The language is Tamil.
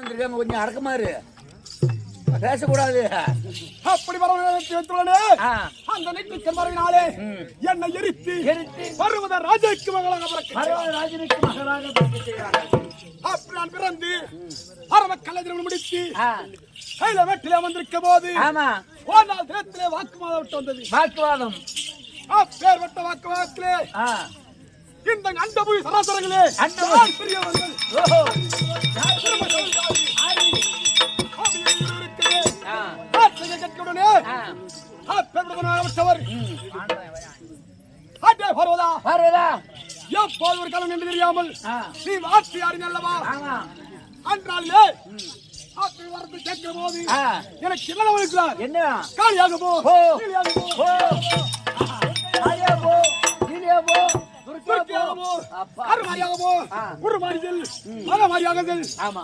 வந்திருக்காங்க, கொஞ்சம் அடக்கமா இரு. பேசக்கூடாது. அப்படி ஆ. அந்த நெற்றிக்கண் மறைவினாலே ம். என்னை எரித்து எரித்து. பருவத ராஜாக்கு மகளாக ராஜனுக்கு செய்கிறார்கள். அப்படி நான் பிறந்து அரவ கலைஞர்கள் முடித்து கையில வெட்டில வந்திருக்க போது ஆமா. போனால் தினத்திலே வாக்குவாதம் விட்டு வந்தது. வாக்குவாதம். அப்பேர் வட்ட வாக்குவாதத்திலே ஆ, இந்த அண்டபுரி சராசரங்களே அண்டபுரி. பெரியவர்கள்? ஓஹோ, கேட்கவுடனே ஆ, அப்பேற்பட்டவர் ம். ஆட்டே பருவதா. பார்வதா. எப்போது ஒரு காலம் என்று தெரியாமல் நீ வார்த்தையாடி நல்லவா ஆமா. அன்றாலே வரத்து கேட்கிற போது எனக்கு என்ன இருக்கிறார்? என்ன? காலியாக போ. போ. கீழியாக போ துர்க்கியாக போ அருமாரியாக போ ஆமா.